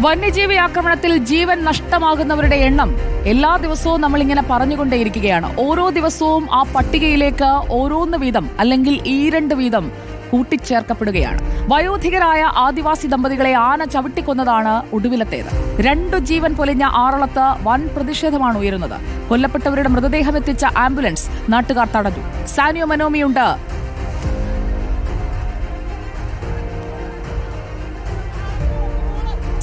വന്യജീവി ആക്രമണത്തിൽ ജീവൻ നഷ്ടമാകുന്നവരുടെ എണ്ണം എല്ലാ ദിവസവും നമ്മൾ ഇങ്ങനെ പറഞ്ഞുകൊണ്ടേയിരിക്കുകയാണ്. ഓരോ ദിവസവും ആ പട്ടികയിലേക്ക് ഓരോന്ന് വീതം അല്ലെങ്കിൽ ഈ രണ്ട് വീതം കൂട്ടിച്ചേർക്കപ്പെടുകയാണ്. വയോധികരായ ആദിവാസി ദമ്പതികളെ ആന ചവിട്ടിക്കൊന്നതാണ് ഒടുവിലത്തേത്. രണ്ടു ജീവൻ പൊലിഞ്ഞ ആറളത്ത് വൻ പ്രതിഷേധമാണ് ഉയരുന്നത്. കൊല്ലപ്പെട്ടവരുടെ മൃതദേഹം എത്തിച്ച ആംബുലൻസ് നാട്ടുകാർ തടഞ്ഞു. സാനിയോ മനോമിയുണ്ട്.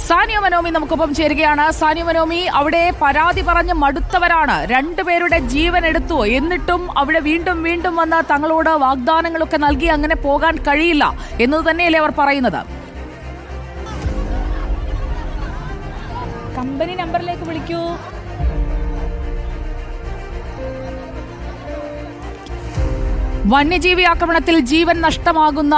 സാനിയ മനോമി നമുക്കൊപ്പം ചേരുകയാണ്. സാനിയ മനോമി അവിടെ പരാതി പറഞ്ഞ് മടുത്തവരാണ്. രണ്ടുപേരുടെ ജീവൻ എടുത്തു. എന്നിട്ടും അവിടെ വീണ്ടും വീണ്ടും വന്ന് തങ്ങളോട് വാഗ്ദാനങ്ങളൊക്കെ നൽകി അങ്ങനെ പോകാൻ കഴിയില്ല എന്നത് തന്നെയല്ലേ അവർ പറയുന്നത്. കമ്പനി നമ്പറിലേക്ക് വിളിക്കൂ. വന്യജീവി ആക്രമണത്തിൽ ജീവൻ നഷ്ടമാകുന്ന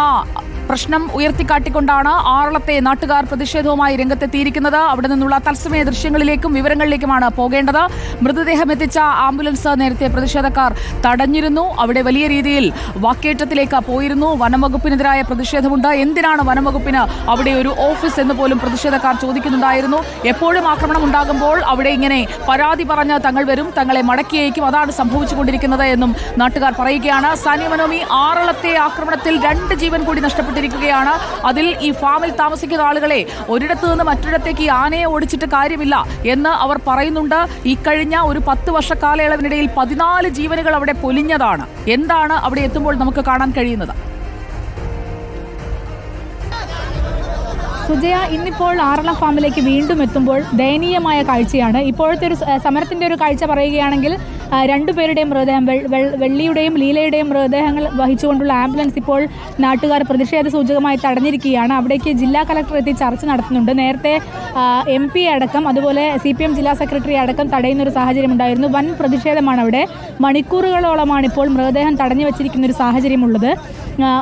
പ്രശ്നം ഉയർത്തിക്കാട്ടിക്കൊണ്ടാണ് ആറളത്തെ നാട്ടുകാർ പ്രതിഷേധവുമായി രംഗത്തെത്തിയിരിക്കുന്നത്. അവിടെ നിന്നുള്ള തത്സമയ ദൃശ്യങ്ങളിലേക്കും വിവരങ്ങളിലേക്കുമാണ് പോകേണ്ടത്. മൃതദേഹം എത്തിച്ച ആംബുലൻസ് നേരത്തെ പ്രതിഷേധക്കാർ തടഞ്ഞിരുന്നു. അവിടെ വലിയ രീതിയിൽ വാക്കേറ്റത്തിലേക്ക് പോയിരുന്നു. വനംവകുപ്പിനെതിരായ പ്രതിഷേധമുണ്ട്. എന്തിനാണ് വനംവകുപ്പിന് അവിടെ ഒരു ഓഫീസ് എന്ന് പോലും പ്രതിഷേധക്കാർ ചോദിക്കുന്നുണ്ടായിരുന്നു? എപ്പോഴും ആക്രമണം ഉണ്ടാകുമ്പോൾ അവിടെ ഇങ്ങനെ പരാതി പറഞ്ഞ് തങ്ങൾ വരും തങ്ങളെ മടക്കി അയക്കും. അതാണ് സംഭവിച്ചുകൊണ്ടിരിക്കുന്നത് എന്നും നാട്ടുകാർ പറയുകയാണ്. സാനിയ മനോമി ആറളത്തെ ആക്രമണത്തിൽ രണ്ട് ജീവൻ കൂടി നഷ്ടപ്പെട്ടിരിക്കുകയാണ് അതിൽ ഈ ഫാമിൽ താമസിക്കുന്ന ആളുകളെ ഒരിടത്തു നിന്ന് മറ്റൊരിടത്തേക്ക് ഈ ആനയെ ഓടിച്ചിട്ട് കാര്യമില്ല എന്ന് അവർ പറയുന്നുണ്ട്. ഇക്കഴിഞ്ഞ ഒരു പത്ത് വർഷ കാലയളവിനിടയിൽ പതിനാല് ജീവനുകൾ അവിടെ പൊലിഞ്ഞതാണ്. എന്താണ് അവിടെ എത്തുമ്പോൾ നമുക്ക് കാണാൻ കഴിയുന്നത്? സുജയ ഇന്നിപ്പോൾ ആറള ഫാമിലേക്ക് വീണ്ടും എത്തുമ്പോൾ ദയനീയമായ കാഴ്ചയാണ്. ഇപ്പോഴത്തെ ഒരു സമരത്തിന്റെ ഒരു കാഴ്ച പറയുകയാണെങ്കിൽ രണ്ടുപേരുടെയും മൃതദേഹം വെള്ളിയുടെയും ലീലയുടെയും മൃതദേഹങ്ങൾ വഹിച്ചുകൊണ്ടുള്ള ആംബുലൻസ് ഇപ്പോൾ നാട്ടുകാർ പ്രതിഷേധ സൂചകമായി തടഞ്ഞിരിക്കുകയാണ്. അവിടേക്ക് ജില്ലാ കളക്ടർ എത്തി ചർച്ച നടത്തുന്നുണ്ട്. നേരത്തെ എം പി അടക്കം അതുപോലെ സി പി എം ജില്ലാ സെക്രട്ടറി അടക്കം തടയുന്ന ഒരു സാഹചര്യം ഉണ്ടായിരുന്നു. വൻ പ്രതിഷേധമാണ് അവിടെ. മണിക്കൂറുകളോളമാണ് ഇപ്പോൾ മൃതദേഹം തടഞ്ഞു വച്ചിരിക്കുന്ന ഒരു സാഹചര്യമുള്ളത്.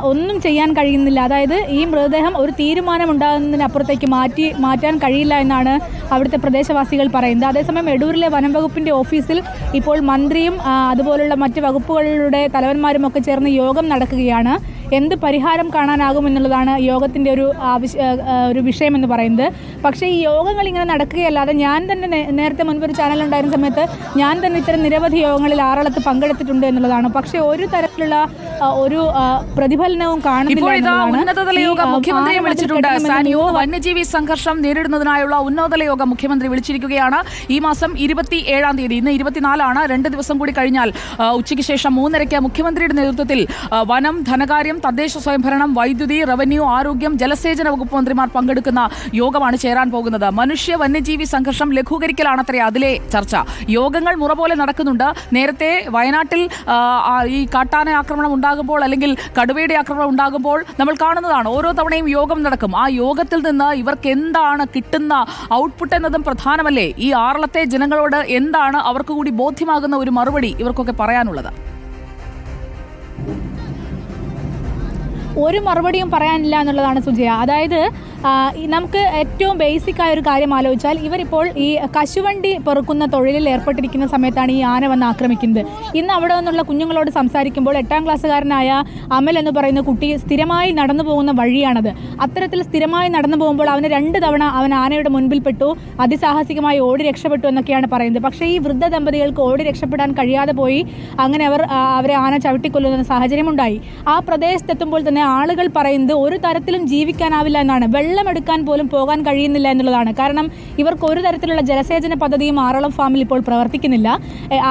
ഒന്നും ചെയ്യാൻ കഴിയുന്നില്ല. അതായത് ഈ മൃതദേഹം ഒരു തീരുമാനം ഉണ്ടാകുന്നതിനപ്പുറത്തേക്ക് മാറ്റി മാറ്റാൻ കഴിയില്ല എന്നാണ് അവിടുത്തെ പ്രദേശവാസികൾ പറയുന്നത്. അതേസമയം എടൂരിലെ വനം വകുപ്പിന്റെ ഓഫീസിൽ ഇപ്പോൾ മന്ത്രിയും അതുപോലുള്ള മറ്റ് വകുപ്പുകളുടെ തലവന്മാരും ഒക്കെ ചേർന്ന് യോഗം നടക്കുകയാണ്. എന്ത് പരിഹാരം കാണാനാകുമെന്നുള്ളതാണ് യോഗത്തിന്റെ ഒരു ആവശ്യ ഒരു വിഷയമെന്ന് പറയുന്നത്. പക്ഷേ ഈ യോഗങ്ങൾ ഇങ്ങനെ നടക്കുകയല്ലാതെ ഞാൻ തന്നെ നേരത്തെ മുൻപ് ഒരു ചാനൽ ഉണ്ടായിരുന്ന സമയത്ത് ഞാൻ തന്നെ ഇത്തരം നിരവധി യോഗങ്ങളിൽ ആറളത്ത് പങ്കെടുത്തിട്ടുണ്ട് എന്നുള്ളതാണ്. പക്ഷേ ഒരു തരത്തിലുള്ള ഒരു പ്രതിഫലനവും വന്യജീവി സംഘർഷം നേരിടുന്നതിനായുള്ള ഉന്നതതല യോഗം മുഖ്യമന്ത്രി വിളിച്ചിരിക്കുകയാണ്. ഈ മാസം ഇരുപത്തി ഏഴാം തീയതി ഇന്ന് ഇരുപത്തിനാലാണ്. രണ്ട് ദിവസം കൂടി കഴിഞ്ഞാൽ ഉച്ചയ്ക്ക് ശേഷം മൂന്നരയ്ക്ക് മുഖ്യമന്ത്രിയുടെ നേതൃത്വത്തിൽ വനം ധനകാര്യം തദ്ദേശ സ്വയംഭരണം വൈദ്യുതി റവന്യൂ ആരോഗ്യം ജലസേചന വകുപ്പ് മന്ത്രിമാർ പങ്കെടുക്കുന്ന യോഗമാണ് ചേരാൻ പോകുന്നത്. മനുഷ്യ വന്യജീവി സംഘർഷം ലഘൂകരിക്കലാണത്രേ അതിലെ ചർച്ച. യോഗങ്ങൾ മുറ പോലെ നടക്കുന്നുണ്ട്. നേരത്തെ വയനാട്ടിൽ ഈ കാട്ടാന ആക്രമണം ഉണ്ടാകുമ്പോൾ അല്ലെങ്കിൽ കടുവയുടെ ആക്രമണം ഉണ്ടാകുമ്പോൾ നമ്മൾ കാണുന്നതാണ്. ഓരോ തവണയും യോഗം നടക്കും. ആ യോഗത്തിൽ നിന്ന് ഇവർക്ക് എന്താണ് കിട്ടുന്ന ഔട്ട്പുട്ട് എന്നതും പ്രധാനമല്ലേ? ഈ ആറളത്തെ ജനങ്ങളോട് എന്താണ് അവർക്ക് കൂടി ബോധ്യമാകുന്ന ഒരു മറുപടി ഇവർക്കൊക്കെ പറയാനുള്ളത്. ഒരു മറുപടിയും പറയാനില്ല എന്നുള്ളതാണ് സുജയ. അതായത് നമുക്ക് ഏറ്റവും ബേസിക് ആയ ഒരു കാര്യം ആലോചിച്ചാൽ ഇവരിപ്പോൾ ഈ കശുവണ്ടി പെറുക്കുന്ന തൊഴിലിൽ ഏർപ്പെട്ടിരിക്കുന്ന സമയത്താണ് ഈ ആന വന്ന് ആക്രമിക്കുന്നത്. ഇന്ന് അവിടെ നിന്നുള്ള കുഞ്ഞുങ്ങളോട് സംസാരിക്കുമ്പോൾ എട്ടാം ക്ലാസ്സുകാരനായ അമൽ എന്ന് പറയുന്ന കുട്ടി സ്ഥിരമായി നടന്നു പോകുന്ന വഴിയാണത്. അത്തരത്തിൽ സ്ഥിരമായി നടന്നു പോകുമ്പോൾ അവന് രണ്ട് തവണ അവൻ ആനയുടെ മുൻപിൽ പെട്ടു അതിസാഹസികമായി ഓടി രക്ഷപ്പെട്ടു എന്നൊക്കെയാണ് പറയുന്നത്. പക്ഷേ ഈ വൃദ്ധ ദമ്പതികൾക്ക് ഓടി രക്ഷപ്പെടാൻ കഴിയാതെ പോയി അങ്ങനെ അവർ അവരെ ആന ചവിട്ടിക്കൊല്ലുന്ന സാഹചര്യമുണ്ടായി. ആ പ്രദേശത്തെത്തുമ്പോൾ തന്നെ ആളുകൾ പറയുന്നത് ഒരു തരത്തിലും ജീവിക്കാനാവില്ല എന്നാണ്. വെള്ളമെടുക്കാൻ പോലും പോകാൻ കഴിയുന്നില്ല എന്നുള്ളതാണ്. കാരണം ഇവർക്ക് ഒരു തരത്തിലുള്ള ജലസേചന പദ്ധതിയും ആറളം ഫാമിൽ ഇപ്പോൾ പ്രവർത്തിക്കുന്നില്ല.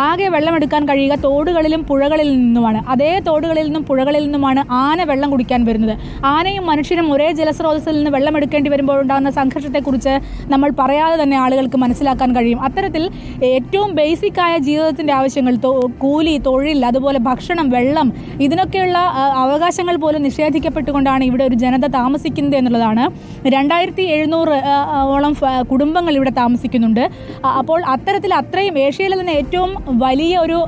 ആകെ വെള്ളമെടുക്കാൻ കഴിയുക തോടുകളിലും പുഴകളിൽ നിന്നുമാണ്. അതേ തോടുകളിൽ നിന്നും പുഴകളിൽ നിന്നുമാണ് ആന വെള്ളം കുടിക്കാൻ വരുന്നത്. ആനയും മനുഷ്യനും ഒരേ ജലസ്രോതസ്സിൽ നിന്ന് വെള്ളം എടുക്കേണ്ടി വരുമ്പോൾ ഉണ്ടാകുന്ന സംഘർഷത്തെക്കുറിച്ച് നമ്മൾ പറയാതെ തന്നെ ആളുകൾക്ക് മനസ്സിലാക്കാൻ കഴിയും. അത്തരത്തിൽ ഏറ്റവും ബേസിക്കായ ജീവിതത്തിന്റെ ആവശ്യങ്ങൾ കൂലി തൊഴിൽ അതുപോലെ ഭക്ഷണം വെള്ളം ഇതിനൊക്കെയുള്ള അവകാശങ്ങൾ പോലും നിഷേധിക്കപ്പെട്ടുകൊണ്ടാണ് ഇവിടെ ഒരു ജനത താമസിക്കുന്നത് എന്നുള്ളതാണ്. രണ്ടായിരത്തി എഴുന്നൂറ് ഓളം കുടുംബങ്ങൾ ഇവിടെ താമസിക്കുന്നുണ്ട്. അപ്പോൾ അത്തരത്തിൽ അത്രയും ഏഷ്യയിലെ തന്നെ ഏറ്റവും വലിയ ഒരു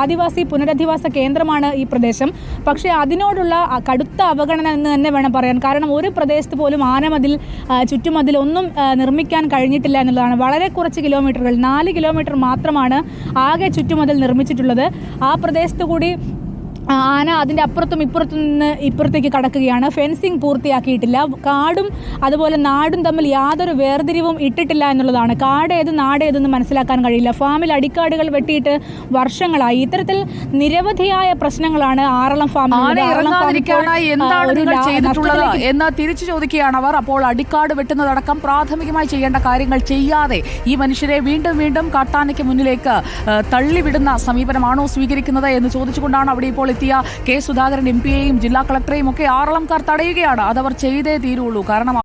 ആദിവാസി പുനരധിവാസ കേന്ദ്രമാണ് ഈ പ്രദേശം. പക്ഷേ അതിനോടുള്ള കടുത്ത അവഗണന എന്ന് തന്നെ വേണം പറയാൻ. കാരണം ഒരു പ്രദേശത്ത് പോലും ആനമതിൽ ചുറ്റുമതിൽ ഒന്നും നിർമ്മിക്കാൻ കഴിഞ്ഞിട്ടില്ല എന്നുള്ളതാണ്. വളരെ കുറച്ച് കിലോമീറ്ററുകൾ നാല് കിലോമീറ്റർ മാത്രമാണ് ആകെ ചുറ്റുമതിൽ നിർമ്മിച്ചിട്ടുള്ളത്. ആ പ്രദേശത്ത് കൂടി ആന അതിന്റെ അപ്പുറത്തും ഇപ്പുറത്തും നിന്ന് ഇപ്പുറത്തേക്ക് കടക്കുകയാണ്. ഫെൻസിങ് പൂർത്തിയാക്കിയിട്ടില്ല. കാടും അതുപോലെ നാടും തമ്മിൽ യാതൊരു വേർതിരിവും ഇട്ടിട്ടില്ല എന്നുള്ളതാണ്. കാട് ഏത് നാട് ഏതെന്ന് മനസ്സിലാക്കാൻ കഴിയില്ല. ഫാമിൽ അടിക്കാടുകൾ വെട്ടിയിട്ട് വർഷങ്ങളായി. ഇത്തരത്തിൽ നിരവധിയായ പ്രശ്നങ്ങളാണ് ആറളം ഫാമിൽ എന്ന് തിരിച്ചു ചോദിക്കുകയാണ് അവർ. അപ്പോൾ അടിക്കാട് വെട്ടുന്നതടക്കം പ്രാഥമികമായി ചെയ്യേണ്ട കാര്യങ്ങൾ ചെയ്യാതെ ഈ മനുഷ്യരെ വീണ്ടും വീണ്ടും കാട്ടാനയ്ക്ക് മുന്നിലേക്ക് തള്ളിവിടുന്ന സമീപനമാണോ സ്വീകരിക്കുന്നത് എന്ന് ചോദിച്ചുകൊണ്ടാണ് അവിടെ ഇപ്പോൾ എത്തിയ കെ സുധാകരൻ എം പിയെയും ജില്ലാ കളക്ടറെയും ഒക്കെ ആറളംകാർ തടയുകയാണ്. അതവർ ചെയ്തേ തീരുള്ളൂ. കാരണം